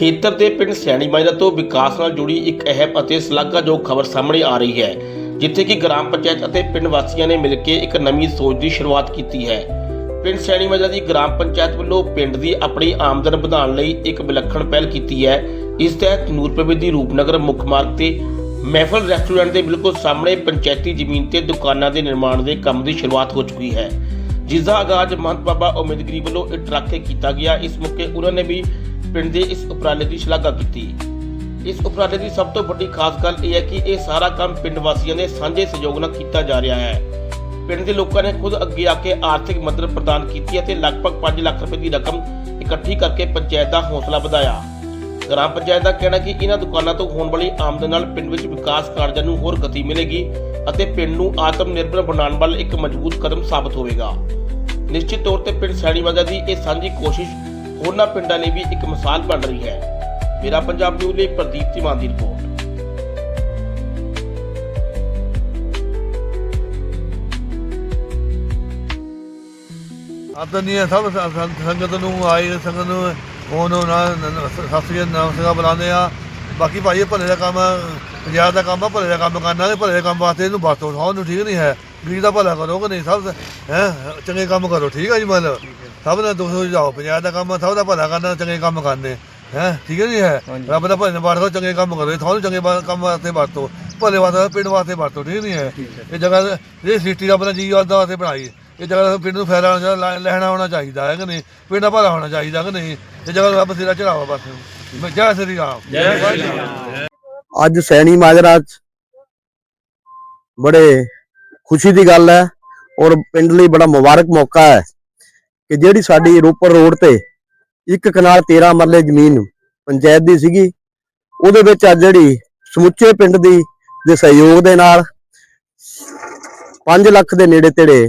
ਖੇਤਰ ਦੇ ਪਿੰਡ ਸੈਣੀ ਮਾਜਰਾ ਤੋਂ ਵਿਕਾਸ ਨਾਲ ਜੁੜੀ ਇੱਕ ਅਹਿਮ ਅਤੇ ਸ਼ਲਾਘਾਯੋਗ ਖਬਰ ਸਾਹਮਣੇ ਆ ਰਹੀ ਹੈ, ਜਿੱਥੇ ਕਿ ਗ੍ਰਾਮ ਪੰਚਾਇਤ ਅਤੇ ਪਿੰਡ ਵਾਸੀਆਂ ਨੇ ਮਿਲ ਕੇ ਇੱਕ ਨਵੀਂ ਸੋਚ ਦੀ ਸ਼ੁਰੂਆਤ ਕੀਤੀ ਹੈ। ਪਿੰਡ ਸੈਣੀ ਮਾਜਰਾ ਦੀ ਗ੍ਰਾਮ ਪੰਚਾਇਤ ਵੱਲੋਂ ਪਿੰਡ ਦੀ ਆਪਣੀ ਆਮਦਨ ਵਧਾਉਣ ਲਈ ਇੱਕ ਵਿਲੱਖਣ ਪਹਿਲ ਕੀਤੀ ਹੈ। ਇਸ ਤਹਿਤ ਨੂਰਪੁਰ ਦੀ ਰੂਪਨਗਰ ਮੁੱਖ ਮਾਰਗ ਤੇ ਮਹਿਫਲ ਰੈਸਟੋਰੈਂਟ ਦੇ ਬਿਲਕੁਲ ਸਾਹਮਣੇ ਪੰਚਾਇਤੀ ਜ਼ਮੀਨ ਤੇ ਦੁਕਾਨਾਂ ਦੇ ਨਿਰਮਾਣ ਦੇ ਕੰਮ ਦੀ ਸ਼ੁਰੂਆਤ ਹੋ ਚੁੱਕੀ ਹੈ। ਜਿਸ ਦਾ ਆਗਾਜ਼ ਮਹੰਤ ਬਾਬਾ ਉਮੀਦਗਰੀ ਵੱਲੋਂ ਇੱਕ ਟਰੱਕ ਕੀਤਾ ਗਿਆ। ਇਸ ਮੌਕੇ ਉਹਨਾਂ ਨੇ ਵੀ ਪਿੰਡ ਦੇ ਇਸ ਉਪਰਾਲੇ ਦੀ ਸ਼ਲਾਘਾ ਕੀਤੀ। ਇਸ ਉਪਰਾਲੇ ਦੀ ਸਭ ਤੋਂ ਵੱਡੀ ਖਾਸ ਗੱਲ ਇਹ ਹੈ ਕਿ ਇਹ ਸਾਰਾ ਕੰਮ ਪਿੰਡ ਵਾਸੀਆਂ ਦੇ ਸਾਂਝੇ ਸਹਿਯੋਗ ਨਾਲ ਕੀਤਾ ਜਾ ਰਿਹਾ ਹੈ। ਪਿੰਡ ਦੇ ਲੋਕਾਂ ਨੇ ਖੁਦ ਅੱਗੇ ਆ ਕੇ ਆਰਥਿਕ ਮਦਦ ਪ੍ਰਦਾਨ ਕੀਤੀ ਅਤੇ ਲਗਭਗ 5 ਲੱਖ ਰੁਪਏ ਦੀ ਰਕਮ ਇਕੱਠੀ ਕਰਕੇ ਪੰਚਾਇਤ ਦਾ ਹੌਸਲਾ ਵਧਾਇਆ। ਗ੍ਰਾਮ ਪੰਚਾਇਤ ਦਾ ਕਹਿਣਾ ਕਿ ਇਹਨਾਂ ਦੁਕਾਨਾਂ ਤੋਂ ਹੋਣ ਵਾਲੀ ਆਮਦਨ ਨਾਲ ਪਿੰਡ ਵਿੱਚ ਵਿਕਾਸ ਕਾਰਜਾਂ ਨੂੰ ਹੋਰ ਗਤੀ ਮਿਲੇਗੀ ਅਤੇ ਪਿੰਡ ਨੂੰ ਆਤਮ ਨਿਰਭਰ ਬਣਾਉਣ ਵੱਲ ਇੱਕ ਮਜ਼ਬੂਤ ਕਦਮ ਸਾਬਤ ਹੋਵੇਗਾ। ਨਿਸ਼ਚਿਤ ਤੌਰ ਤੇ ਪਿੰਡ ਸੈਣੀਵਾਲਾ ਦੀ ਇਹ ਸਾਂਝੀ ਕੋਸ਼ਿਸ਼ ਹੋਰਨਾਂ ਪਿੰਡਾਂ ਲਈ ਵੀ ਇੱਕ ਮਿਸਾਲ ਬਣ ਰਹੀ ਹੈ। ਮੇਰਾ ਪੰਜਾਬ ਨਿਊਜ਼ ਲਈ ਪ੍ਰਦੀਪ ਧੀਮਾਨ ਦੀ ਰਿਪੋਰਟ। ਆਦਨ ਨਹੀਂ ਹੈ ਸਭ ਸੰਗਤ ਨੂੰ ਆਏ, ਸੰਗਤ ਨੂੰ ਉਹਨੂੰ ਨਾ ਸਤਿ ਸ੍ਰੀ ਨਾਮ ਸਿੰਘਾ ਬੁਲਾਉਂਦੇ ਆ। ਬਾਕੀ ਭਾਈ ਇਹ ਭਲੇ ਦਾ ਕੰਮ, ਪੰਜਾਬ ਦਾ ਕੰਮ ਆ, ਭਲੇ ਦਾ ਕੰਮ ਕਰਨਾ ਭਲੇ ਦੇ ਕੰਮ ਵਾਸਤੇ ਇਹਨੂੰ ਵਰਤੋਂ ਸਭ ਨੂੰ ਠੀਕ ਨਹੀਂ ਹੈ। ਗਰੀਬ ਦਾ ਭਲਾ ਕਰੋ ਕਿ ਨਹੀਂ ਸਭ ਹੈ? ਚੰਗੇ ਕੰਮ ਕਰੋ ਠੀਕ ਹੈ ਜੀ। ਮਤਲਬ ਸਭ ਨੇ ਦੋਸਤੋ ਜਾਓ ਪੰਜਾਬ ਦਾ ਕੰਮ ਆ, ਸਭ ਦਾ ਭਲਾ ਕਰਨਾ ਚੰਗੇ ਕੰਮ ਕਰਨੇ। ਹੈ? ਠੀਕ ਹੈ ਨਹੀਂ ਹੈ? ਰੱਬ ਦਾ ਭਲੇ ਵਰਤੋ ਚੰਗੇ ਕੰਮ ਕਰੋ। ਤੁਹਾਨੂੰ ਚੰਗੇ ਵਾ- ਕੰਮ ਵਾਸਤੇ ਵਰਤੋ। ਭਲੇ ਵਾਸਤੇ ਪਿੰਡ ਵਾਸਤੇ ਵਰਤੋ ਠੀਕ ਨਹੀਂ ਹੈ? ਇਹ ਜਗ੍ਹਾ ਇਹ ਸਿੱਟੀ ਦਾ ਆਪਣਾ ਜੀ ਵਾਸਤੇ ਵਾਸਤੇ ਬਣਾਈ। ਇਹ ਜਗ੍ਹਾ ਪਿੰਡ ਨੂੰ ਫਾਇਦਾ ਹੋਣਾ ਚਾਹੀਦਾ, ਲੈਣਾ ਹੋਣਾ ਚਾਹੀਦਾ ਹੈ ਕਿ ਨਹੀਂ? ਪਿੰਡ ਦਾ ਭਲਾ ਹੋਣਾ ਚਾਹੀਦਾ ਕਿ ਨਹੀਂ? ਇਹ ਜਗ੍ਹਾ ਰੱਬ ਸਿਰਾ ਚੜਾਵਾ ਬਸ। ਜੈ ਸ੍ਰੀ ਰਾਮ। ਅੱਜ ਸੈਣੀ ਮਾਜਰਾ 'ਚ ਬੜੇ ਖੁਸ਼ੀ ਦੀ ਗੱਲ ਹੈ ਔਰ ਪਿੰਡ ਲਈ ਬੜਾ ਮੁਬਾਰਕ ਮੌਕਾ ਹੈ ਕਿ ਜਿਹੜੀ ਸਾਡੀ ਰੋਪੜ ਰੋਡ ਤੇ ਇੱਕ ਕਨਾਲ 13 ਮਰਲੇ ਜ਼ਮੀਨ ਪੰਚਾਇਤ ਦੀ ਸੀਗੀ, ਉਹਦੇ ਵਿੱਚ ਅੱਜ ਜਿਹੜੀ ਸਮੁੱਚੇ ਪਿੰਡ ਦੀ ਦੇ ਸਹਿਯੋਗ ਦੇ ਨਾਲ 5 ਲੱਖ ਦੇ ਨੇੜੇ ਤੇੜੇ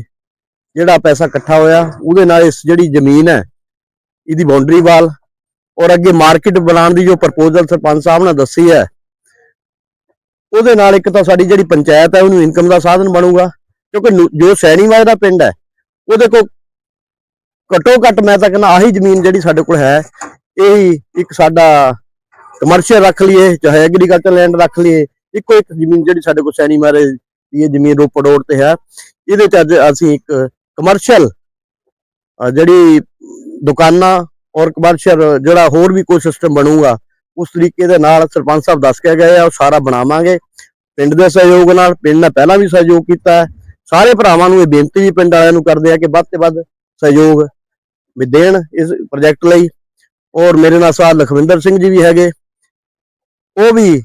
ਜਿਹੜਾ ਪੈਸਾ ਇਕੱਠਾ ਹੋਇਆ, ਉਹਦੇ ਨਾਲ ਇਸ ਜਿਹੜੀ ਜ਼ਮੀਨ ਹੈ, ਇਹਦੀ ਬਾਉਂਡਰੀ ਵਾਲ ਔਰ ਅੱਗੇ ਮਾਰਕੀਟ ਬਣਾਉਣ ਦੀ ਜੋ ਪ੍ਰਪੋਜ਼ਲ ਸਰਪੰਚ ਸਾਹਿਬ ਨੇ ਦੱਸੀ ਹੈ, ਉਹਦੇ ਨਾਲ ਇੱਕ ਤਾਂ ਸਾਡੀ ਜਿਹੜੀ ਪੰਚਾਇਤ ਹੈ, ਉਹਨੂੰ ਇਨਕਮ ਦਾ ਸਾਧਨ ਬਣੂਗਾ ਕਿਉਂਕਿ ਨੁ- ਜੋ ਸੈਣੀਵਾਲ ਦਾ ਪਿੰਡ ਹੈ, ਉਹਦੇ ਕੋਲ ਘੱਟੋ ਘੱਟ ਮੈਂ ਤਾਂ ਕਹਿੰਦਾ ਆਹੀ ਜ਼ਮੀਨ ਜਿਹੜੀ ਸਾਡੇ ਕੋਲ ਹੈ, ਇਹ ਇੱਕ ਸਾਡਾ ਕਮਰਸ਼ੀਅਲ ਰੱਖ ਲਈਏ, ਚਾਹੇ ਐਗਰੀਕਲਚਰ ਲੈਂਡ ਰੱਖ ਲਈਏ, ਇੱਕੋ ਇੱਕ ਜ਼ਮੀਨ ਜਿਹੜੀ ਸਾਡੇ ਕੋਲ ਸੈਣੀਵਾਲ ਦੀ ਇਹ ਜ਼ਮੀਨ ਰੋਪੜ ਰੋਡ ਤੇ ਹੈ। ਇਹਦੇ ਤੇ ਅੱਜ ਅਸੀਂ ਇੱਕ ਕਮਰਸ਼ੀਅਲ ਜਿਹੜੀ ਦੁਕਾਨਾਂ ਔਰ ਕਮਰਸ਼ੀਅਲ ਜਿਹੜਾ ਹੋਰ ਵੀ ਕੋਈ ਸਿਸਟਮ ਬਣੂਗਾ, ਉਸ ਤਰੀਕੇ ਦੇ ਨਾਲ ਸਰਪੰਚ ਸਾਹਿਬ ਦੱਸ ਕੇ ਗਏ ਆ, ਉਹ ਸਾਰਾ ਬਣਾਵਾਂਗੇ। ਪਿੰਡ ਦੇ ਸਹਿਯੋਗ ਨਾਲ, ਪਿੰਡ ਨੇ ਪਹਿਲਾਂ ਵੀ ਸਹਿਯੋਗ ਕੀਤਾ ਹੈ। ਸਾਰੇ ਭਰਾਵਾਂ ਨੂੰ ਇਹ ਬੇਨਤੀ ਵੀ ਪਿੰਡ ਵਾਲਿਆਂ ਨੂੰ ਕਰਦੇ ਆ ਕਿ ਵੱਧ ਤੋਂ ਵੱਧ ਸਹਿਯੋਗ ਵੀ ਦੇਣ ਇਸ ਪ੍ਰੋਜੈਕਟ ਲਈ। ਔਰ ਮੇਰੇ ਨਾਲ ਸਾਥ ਲਖਵਿੰਦਰ ਸਿੰਘ ਜੀ ਵੀ ਹੈਗੇ। ਉਹ ਵੀ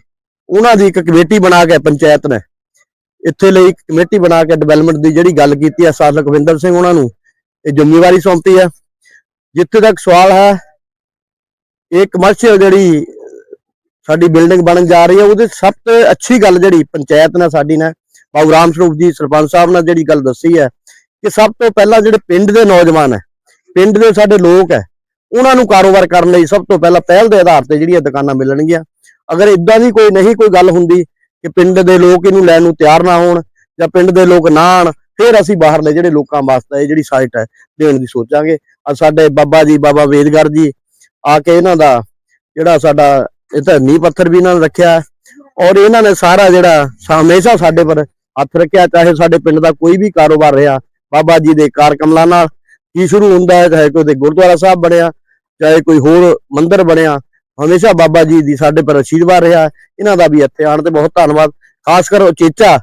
ਉਹਨਾਂ ਦੀ ਇੱਕ ਕਮੇਟੀ ਬਣਾ ਕੇ ਪੰਚਾਇਤ ਨੇ। ਇੱਥੇ ਲਈ ਇੱਕ ਕਮੇਟੀ ਬਣਾ ਕੇ ਡਿਵੈਲਪਮੈਂਟ ਦੀ ਜਿਹੜੀ ਗੱਲ ਕੀਤੀ ਹੈ ਸਾਥ ਲਖਵਿੰਦਰ ਸਿੰਘ ਉਹਨਾਂ ਨੂੰ, ਇਹ ਜ਼ਿੰਮੇਵਾਰੀ ਸੌਂਪੀ ਹੈ ਜਿੱਥੇ ਤੱਕ ਸਵਾਲ ਹੈ, ਇਹ ਕਮਰਸ਼ੀਅਲ ਜਿਹੜੀ ਸਾਡੀ ਬਿਲਡਿੰਗ ਬਣਨ ਜਾ ਰਹੀ ਹੈ, ਉਹਦੇ ਸਭ ਤੋਂ ਅੱਛੀ ਗੱਲ ਜਿਹੜੀ ਪੰਚਾਇਤ ਨੇ ਸਾਡੀ ਨੇ ਬਾਬੂ ਰਾਮ ਸਰੂਪ ਜੀ ਸਰਪੰਚ ਸਾਹਿਬ ਨਾਲ ਜਿਹੜੀ ਗੱਲ ਦੱਸੀ ਹੈ ਕਿ ਸਭ ਤੋਂ ਪਹਿਲਾਂ ਜਿਹੜੇ ਪਿੰਡ ਦੇ ਨੌਜਵਾਨ ਹੈ, ਪਿੰਡ ਦੇ ਸਾਡੇ ਲੋਕ ਹੈ, ਉਹਨਾਂ ਨੂੰ ਕਾਰੋਬਾਰ ਕਰਨ ਲਈ ਸਭ ਤੋਂ ਪਹਿਲਾਂ ਪਹਿਲ ਦੇ ਆਧਾਰ ਤੇ ਜਿਹੜੀਆਂ ਦੁਕਾਨਾਂ ਮਿਲਣਗੀਆਂ। ਅਗਰ ਇਦਾਂ ਦੀ ਕੋਈ ਨਹੀਂ ਕੋਈ ਗੱਲ ਹੁੰਦੀ ਕਿ ਪਿੰਡ ਦੇ ਲੋਕ ਇਹਨੂੰ ਲੈਣ ਨੂੰ ਤਿਆਰ ਨਾ ਹੋਣ ਜਾਂ ਪਿੰਡ ਦੇ ਲੋਕ ਨਾ ਆਣ, ਫਿਰ ਅਸੀਂ ਬਾਹਰਲੇ ਜਿਹੜੇ ਲੋਕਾਂ ਵਾਸਤੇ ਇਹ ਜਿਹੜੀ ਸਾਈਟ ਹੈ ਦੇਣ ਦੀ ਸੋਚਾਂਗੇ। ਅੱਜ ਸਾਡੇ ਬਾਬਾ ਜੀ, ਬਾਬਾ ਵੇਦਗਰ ਜੀ, ਆ ਕੇ ਇਹਨਾਂ ਦਾ ਜਿਹੜਾ ਸਾਡਾ ਇਹ ਤਾਂ ਨੀਂਹ ਪੱਥਰ ਵੀ ਇਹਨਾਂ ਨੇ ਰੱਖਿਆ ਹੈ ਔਰ ਇਹਨਾਂ ਨੇ ਸਾਰਾ ਜਿਹੜਾ ਹਮੇਸ਼ਾ ਸਾਡੇ ਪਰ ਹੱਥ ਰੱਖਿਆ, ਚਾਹੇ ਸਾਡੇ ਪਿੰਡ ਦਾ ਕੋਈ ਵੀ ਕਾਰੋਬਾਰ ਰਿਹਾ, ਬਾਬਾ ਜੀ ਦੇ ਕਾਰ ਕਮਲਾਂ ਨਾਲ ਕੀ ਸ਼ੁਰੂ ਹੁੰਦਾ ਹੈ, ਚਾਹੇ ਕੋਈ ਦੇ ਗੁਰਦੁਆਰਾ ਸਾਹਿਬ ਬਣਿਆ, ਚਾਹੇ ਕੋਈ ਹੋਰ ਮੰਦਿਰ ਬਣਿਆ, ਹਮੇਸ਼ਾ ਬਾਬਾ ਜੀ ਦੀ ਸਾਡੇ ਪਰ ਅਸ਼ੀਰਵਾਦ ਰਿਹਾ ਇਹਨਾਂ ਦਾ ਵੀ ਇੱਥੇ ਆਉਣ ਤੇ ਬਹੁਤ ਧੰਨਵਾਦ। ਖਾਸ ਕਰ ਉਚੇਚਾ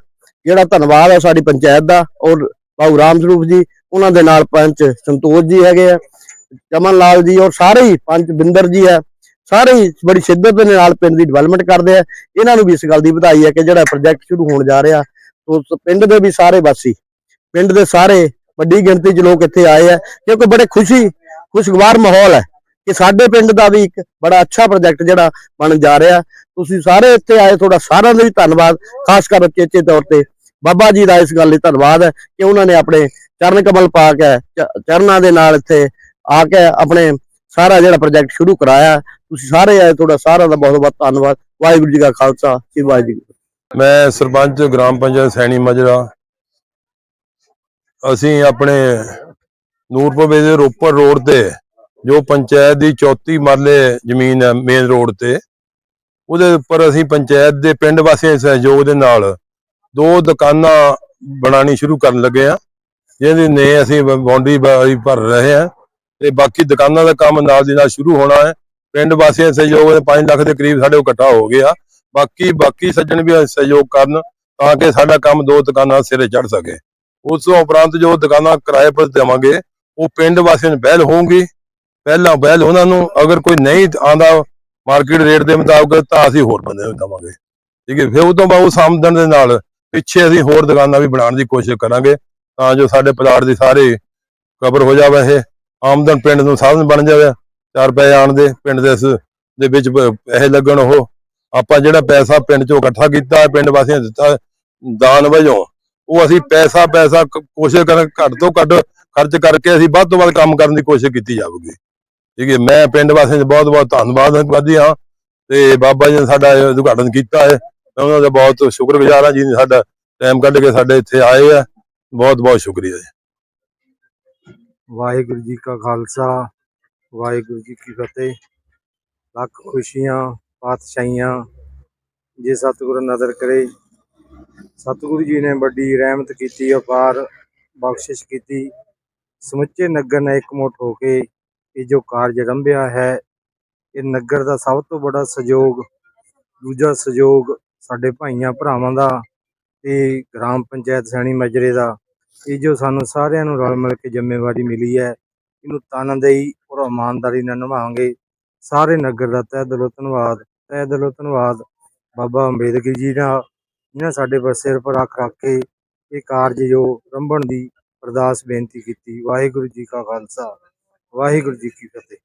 ਜਿਹੜਾ ਧੰਨਵਾਦ ਹੈ ਸਾਡੀ ਪੰਚਾਇਤ ਦਾ, ਔਰ ਬਾਬੂ ਰਾਮ ਸਰੂਪ ਜੀ, ਉਹਨਾਂ ਦੇ ਨਾਲ ਪੰਚ ਸੰਤੋਸ਼ ਜੀ ਹੈਗੇ ਆ, ਚਮਨ ਲਾਲ ਜੀ, ਔਰ ਸਾਰੇ ਹੀ ਪੰਚ ਬਿੰਦਰ ਜੀ ਹੈ। ਸਾਰੇ ਹੀ ਬੜੀ ਸ਼ਿੱਦਤ ਦੇ ਨਾਲ ਪਿੰਡ ਦੀ ਡਿਵੈਲਪਮੈਂਟ ਕਰਦੇ ਆ। ਇਹਨਾਂ ਨੂੰ ਵੀ ਇਸ ਗੱਲ ਦੀ ਵਧਾਈ ਹੈ ਕਿ ਜਿਹੜਾ ਪ੍ਰੋਜੈਕਟ ਸ਼ੁਰੂ ਹੋਣ ਜਾ ਰਿਹਾ ਉਸ ਪਿੰਡ ਦੇ ਵੀ ਸਾਰੇ ਵਾਸੀ, ਪਿੰਡ ਦੇ ਸਾਰੇ ਵੱਡੀ ਗਿਣਤੀ 'ਚ ਲੋਕ ਇੱਥੇ ਆਏ ਆ, ਕਿਉਂਕਿ ਬੜੇ ਖੁਸ਼ੀ, ਖੁਸ਼ਗਵਾਰ ਮਾਹੌਲ ਹੈ ਕਿ ਸਾਡੇ ਪਿੰਡ ਦਾ ਵੀ ਇੱਕ ਬੜਾ ਅੱਛਾ ਪ੍ਰੋਜੈਕਟ ਜਿਹੜਾ ਬਣ ਜਾ ਰਿਹਾ। ਤੁਸੀਂ ਸਾਰੇ ਇੱਥੇ ਆਏ, ਤੁਹਾਡਾ ਸਾਰਿਆਂ ਦਾ ਵੀ ਧੰਨਵਾਦ, ਖਾਸ ਕਰ ਉਚੇਚੇ ਤੌਰ ਤੇ। ਬਾਬਾ ਜੀ ਦਾ ਇਸ ਗੱਲ ਲਈ ਧੰਨਵਾਦ ਹੈ ਕਿ ਉਹਨਾਂ ਨੇ ਆਪਣੇ ਚਰਨ ਕਮਲ ਪਾ ਕੇ, ਚ- ਚਰਨਾਂ ਦੇ ਨਾਲ ਇੱਥੇ ਆ ਕੇ ਆਪਣੇ ਸਾਰਾ ਜਿਹੜਾ ਪ੍ਰੋਜੈਕਟ ਸ਼ੁਰੂ ਕਰਾਇਆ। ਤੁਸੀਂ ਸਾਰੇ ਆਏ, ਤੁਹਾਡਾ ਸਾਰਿਆਂ ਦਾ ਬਹੁਤ ਬਹੁਤ ਧੰਨਵਾਦ। ਵਾਹਿਗੁਰੂ ਜੀ ਕਾ ਖਾਲਸਾ, ਸ੍ਰੀ ਵਾਹਿਗੁਰੂ ਮੈਂ ਸਰਪੰਚ ਗ੍ਰਾਮ ਪੰਚਾਇਤ ਸੈਣੀ ਮਜਰਾ। ਅਸੀਂ ਆਪਣੇ ਨੂਰਪੁਰ ਦੇ ਰੋਪੜ ਰੋਡ ਤੇ, ਜੋ ਪੰਚਾਇਤ ਦੀ 34 ਮਰਲੇ ਜ਼ਮੀਨ ਹੈ ਮੇਨ ਰੋਡ ਤੇ, ਉਹਦੇ ਉੱਪਰ ਅਸੀਂ ਪੰਚਾਇਤ ਦੇ ਪਿੰਡ ਵਾਸੀਆਂ ਦੇ ਸਹਿਯੋਗ ਦੇ ਨਾਲ ਦੋ ਦੁਕਾਨਾਂ ਬਣਾਉਣੀ ਸ਼ੁਰੂ ਕਰਨ ਲੱਗੇ ਆ ਜਿਹਦੇ ਨੇ ਅਸੀਂ ਬਾਉਂਡਰੀ ਭਰ ਰਹੇ ਆ ਤੇ ਬਾਕੀ ਦੁਕਾਨਾਂ ਦਾ ਕੰਮ ਨਾਲ ਦੀ ਨਾਲ ਸ਼ੁਰੂ ਹੋਣਾ ਹੈ। ਪਿੰਡ ਵਾਸੀਆਂ ਦੇ ਸਹਿਯੋਗ ਦੇ 5 ਲੱਖ ਦੇ ਕਰੀਬ ਸਾਡੇ ਇਕੱਠਾ ਹੋ ਗਿਆ। ਬਾਕੀ ਬਾਕੀ ਸੱਜਣ ਵੀ ਸਹਿਯੋਗ ਕਰਨ ਤਾਂ ਕਿ ਸਾਡਾ ਕੰਮ ਦੋ ਦੁਕਾਨਾਂ ਸਿਰੇ ਚੜ ਸਕੇ। ਉਸ ਤੋਂ ਉਪਰੰਤ ਜੋ ਦੁਕਾਨਾਂ ਕਿਰਾਏ ਪਰ ਦੇਵਾਂਗੇ, ਉਹ ਪਿੰਡ ਵਾਸੀਆਂ ਨੂੰ ਬਹਿਲ ਹੋਊਗੀ। ਪਹਿਲਾਂ ਬਹਿਲ ਉਹਨਾਂ ਨੂੰ, ਅਗਰ ਕੋਈ ਨਹੀਂ ਆਂਦਾ ਮਾਰਕੀਟ ਰੇਟ ਦੇ ਮੁਤਾਬਕ, ਤਾਂ ਅਸੀਂ ਹੋਰ ਬੰਦੇ ਨੂੰ ਦੇਵਾਂਗੇ। ਠੀਕ ਹੈ, ਫਿਰ ਉਹ ਤੋਂ ਬਾਅਦ ਉਸ ਆਮਦਨ ਦੇ ਨਾਲ ਪਿੱਛੇ ਅਸੀਂ ਹੋਰ ਦੁਕਾਨਾਂ ਵੀ ਬਣਾਉਣ ਦੀ ਕੋਸ਼ਿਸ਼ ਕਰਾਂਗੇ, ਤਾਂ ਜੋ ਸਾਡੇ ਪਲਾਟ ਦੀ ਸਾਰੇ ਕਵਰ ਹੋ ਜਾਵੇ ਇਹ। ਆਮਦਨ ਪਿੰਡ ਨੂੰ ਸਾਧਨ ਬਣ ਜਾਵੇ, ਚਾਰ ਪੈਸੇ ਆਣ ਦੇ, ਪਿੰਡ ਦੇ ਇਸ ਦੇ ਵਿੱਚ ਪ- ਪੈਸੇ ਲੱਗਣ ਉਹ। ਆਪਾਂ ਜਿਹੜਾ ਪੈਸਾ ਪਿੰਡ ਚੋਂ ਇਕੱਠਾ ਕੀਤਾ, ਪਿੰਡ ਵਾਸੀਆਂ ਦਿੱਤਾ ਦਾਨ ਵਜੋਂ, ਉਹ ਅਸੀਂ ਪੈਸਾ ਪੈਸਾ ਕੋਸ਼ਿਸ਼ ਕਰਾਂ ਘੱਟ ਤੋਂ ਘੱਟ ਖਰਚ ਕਰਕੇ ਅਸੀਂ ਵੱਧ ਤੋਂ ਵੱਧ ਕੰਮ ਕਰਨ ਦੀ ਕੋਸ਼ਿਸ਼ ਕੀਤੀ ਜਾਊਗੀ ਠੀਕ ਹੈ, ਮੈਂ ਪਿੰਡ ਵਾਸੀਆਂ ਦਾ ਬਹੁਤ ਬਹੁਤ ਧੰਨਵਾਦੀ ਹਾਂ ਤੇ ਬਾਬਾ ਜੀ ਨੇ ਸਾਡਾ ਉਦਘਾਟਨ ਕੀਤਾ ਹੈ। ਮੈਂ ਉਹਨਾਂ ਦਾ ਬਹੁਤ ਸ਼ੁਕਰਗੁਜ਼ਾਰ ਹਾਂ ਜਿਹਨੇ ਸਾਡਾ ਟਾਈਮ ਕੱਢ ਕੇ ਸਾਡੇ ਇੱਥੇ ਆਏ ਆ। ਬਹੁਤ ਬਹੁਤ ਸ਼ੁਕਰੀਆ ਜੀ। ਵਾਹਿਗੁਰੂ ਜੀ ਕਾ ਖਾਲਸਾ, ਵਾਹਿਗੁਰੂ ਜੀ ਕੀ ਫਤਿਹ। ਲੱਖ ਖੁਸ਼ੀਆਂ ਪਾਤਸ਼ਾਹੀਆਂ, ਜੇ ਸਤਿਗੁਰ ਨਜ਼ਰ ਕਰੇ। ਸਤਿਗੁਰੂ ਜੀ ਨੇ ਵੱਡੀ ਰਹਿਮਤ ਕੀਤੀ ਅਪਾਰ ਬਖਸ਼ਿਸ਼ ਕੀਤੀ। ਸਮੁੱਚੇ ਨਗਰ ਨੇ ਇਕਮੁੱਠ ਹੋ ਕੇ ਇਹ ਜੋ ਕਾਰਜ ਰੰਭਿਆ ਹੈ, ਇਹ ਨਗਰ ਦਾ ਸਭ ਤੋਂ ਬੜਾ ਸਹਿਯੋਗ, ਦੂਜਾ ਸਹਿਯੋਗ ਸਾਡੇ ਭਾਈਆਂ ਭਰਾਵਾਂ ਦਾ ਤੇ ਗ੍ਰਾਮ ਪੰਚਾਇਤ ਸੈਣੀ ਮਜਰੇ ਦਾ। ਇਹ ਜੋ ਸਾਨੂੰ ਸਾਰਿਆਂ ਨੂੰ ਰਲ ਮਿਲ ਕੇ ਜ਼ਿੰਮੇਵਾਰੀ ਮਿਲੀ ਹੈ, ਇਹਨੂੰ ਤਨਦੇਹੀ ਔਰ ਇਮਾਨਦਾਰੀ ਨਾਲ ਨਿਭਾਵਾਂਗੇ। ਸਾਰੇ ਨਗਰ ਦਾ ਤਹਿ ਦਿਲੋਂ ਧੰਨਵਾਦ। ਤਹਿ ਦਿਲੋਂ ਧੰਨਵਾਦ। ਬਾਬਾ ਅੰਬੇਦਕਰ ਜੀ ਦਾ ਜਿਨ੍ਹਾਂ ਸਾਡੇ ਪਰ ਸਿਰ ਪਰ ਰੱਖ ਰੱਖ ਕੇ ਇਹ ਕਾਰਜ ਜੋ ਰੰਭਣ ਦੀ ਅਰਦਾਸ ਬੇਨਤੀ ਕੀਤੀ। ਵਾਹਿਗੁਰੂ ਜੀ ਕਾ ਖਾਲਸਾ, ਵਾਹਿਗੁਰੂ ਜੀ ਕੀ ਫਤਿਹ।